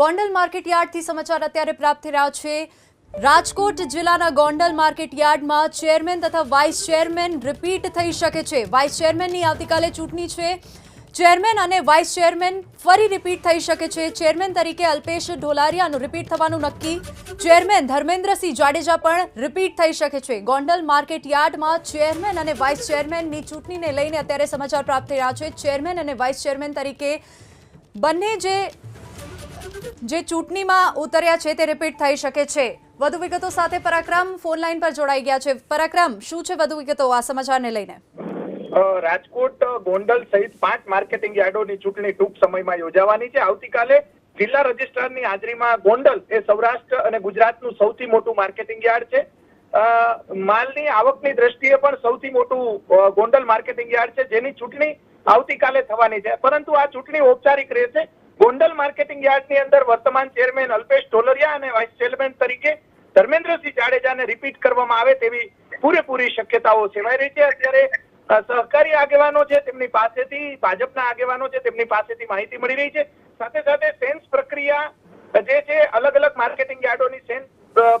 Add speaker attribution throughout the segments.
Speaker 1: Gondal market યાર્ડથી સમાચાર અત્યારે પ્રાપ્ત થઈ રહ્યા છે. રાજકોટ જિલ્લાના ગોંડલ માર્કેટ યાર્ડમાં ચેરમેન તથા વાઇસ ચેરમેન રિપીટ થઈ શકે છે. વાઇસ ચેરમેનની આવતીકાલે ચૂંટણી છે. ચેરમેન અને વાઇસ ચેરમેન ફરી રિપીટ થઈ શકે છે. ચેરમેન તરીકે અલ્પેશ ઢોલારિયાનું રિપીટ થવાનું નક્કી. ચેરમેન ધર્મેન્દ્રસિંહ જાડેજા પણ રિપીટ થઈ શકે છે. ગોંડલ માર્કેટ યાર્ડમાં ચેરમેન અને વાઇસ ચેરમેનની ચૂંટણીને લઈને અત્યારે સમાચાર પ્રાપ્ત થઈ રહ્યા છે. ચેરમેન અને વાઇસ ચેરમેન તરીકે બંને જે જે ચૂંટણીમાં ઉતર્યા છે તે રિપીટ થઈ શકે છે. વધુ વિગતો સાથે પરાક્રમ ફોન લાઈન પર જોડાઈ ગયા છે. પરાક્રમ, શું છે વધુ વિગતો? આ સમાચારને લઈને.
Speaker 2: રાજકોટ ગોંડલ સહિત પાંચ માર્કેટિંગ યાર્ડોની ચૂંટણી ટૂંક સમયમાં યોજાવાની છે. આવતીકાલે જિલ્લા રજિસ્ટ્રારની હાજરીમાં ગોંડલ એ સૌરાષ્ટ્ર અને ગુજરાતનું સૌથી મોટું માર્કેટિંગ યાર્ડ છે. માલની આવકની દ્રષ્ટિએ પણ સૌથી મોટું ગોંડલ માર્કેટિંગ યાર્ડ છે. જેની ચૂંટણી આવતીકાલે થવાની છે. પરંતુ આ ચૂંટણી ઔપચારિક રહેશે. ગોંડલ માર્કેટિંગ યાર્ડની અંદર વર્તમાન ચેરમેન અલ્પેશ ટોલરિયા અને વાઇસ ચેરમેન તરીકે ધર્મેન્દ્રસિંહ જાડેજાને રિપીટ કરવામાં આવે તેવી પૂરેપૂરી શક્યતાઓ સેવાઈ રહી છે અત્યારે સહકારી આગેવાનો છે તેમની પાસેથી, ભાજપના આગેવાનો છે તેમની પાસેથી માહિતી મળી રહી છે. સાથે સાથે સેન્સ પ્રક્રિયા, જે છે અલગ અલગ માર્કેટિંગ યાર્ડોની સેન્સ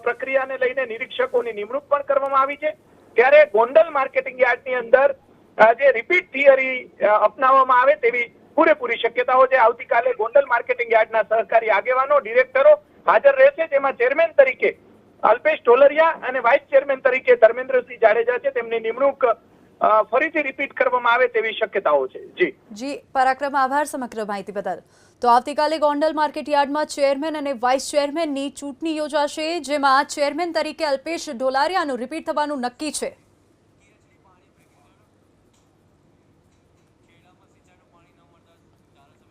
Speaker 2: પ્રક્રિયાને લઈને નિરીક્ષકોની નિમણૂક પણ કરવામાં આવી છે. ત્યારે ગોંડલ માર્કેટિંગ યાર્ડની અંદર જે રિપીટ થિયરી અપનાવવામાં આવે તેવી પૂરેપૂરી શક્યતાઓ છે. આવતીકાલે ગોંડલ માર્કેટિંગ યાર્ડના સહકારી આગેવાનો, ડિરેક્ટરો હાજર રહેશે. જેમાં ચેરમેન તરીકે અલ્પેશ ટોલરિયા અને વાઇસ ચેરમેન તરીકે ધર્મેન્દ્રસિંહ જાડેજા છે. તેમની નિમણૂક ફરીથી રિપીટ કરવામાં આવે તેવી શક્યતાઓ છે. જી.
Speaker 1: જી, પરાક્રમ આભાર સમગ્ર માહિતી બદલ. તો આવતીકાલે ગોંડલ માર્કેટ યાર્ડમાં ચેરમેન અને વાઇસ ચેરમેનની ચૂંટણી યોજાશે, જેમાં ચેરમેન તરીકે અલ્પેશ ઢોલારિયાનું રિપીટ થવાનું નક્કી છે.